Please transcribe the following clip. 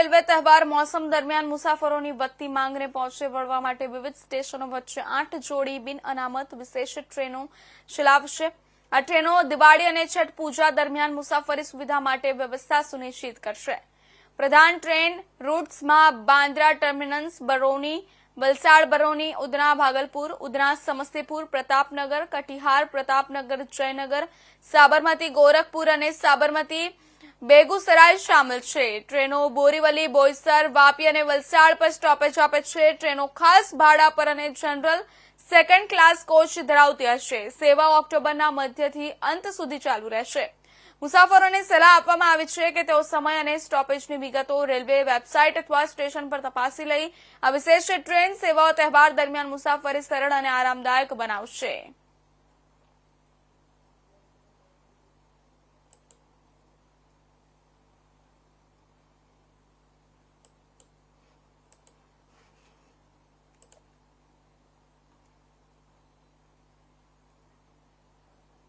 Railway તહેવાર મોસમ દરમિયાન મુસાફરોની વધતી માંગને પહોંચે વળવા માટે વિવિધ સ્ટેશનો વચ્ચે આઠ જોડી બિન અનામત વિશેષ ટ્રેનો ચલાવશે. આ ટ્રેનો દિવાળી અને છઠ પૂજા દરમિયાન મુસાફરી સુવિધા માટે વ્યવસ્થા સુનિશ્ચિત કરશે. પ્રધાન ટ્રેન રૂટ્સમાં બાંદ્રા ટર્મિનસ, બરોની, વલસાડ બરોની, ઉધના ભાગલપુર, ઉધના સમસ્તીપુર, પ્રતાપનગર, કટિહાર, પ્રતાપનગર, જયનગર, સાબરમતી, ગોરખપુર અને સાબરમતી બેગુસરાય સામેલ છે. ટ્રેનો બોરીવલી, બોઈસર, વાપી અને વલસાડ પર સ્ટોપેજ આપે છે. ટ્રેનો ખાસ ભાડા પર અને જનરલ સેકન્ડ ક્લાસ કોચ ધરાવતી હશે. સેવાઓ ઓક્ટોબરના મધ્યથી અંત સુધી ચાલુ રહેશે. મુસાફરોને સલાહ આપવામાં આવી છે કે તેઓ સમય અને સ્ટોપેજની વિગતો રેલવે વેબસાઇટ અથવા સ્ટેશન પર તપાસી લઈ આ વિશેષ ટ્રેન, સેવાઓ, તહેવાર દરમિયાન મુસાફરી સરળ અને આરામદાયક બનાવશે.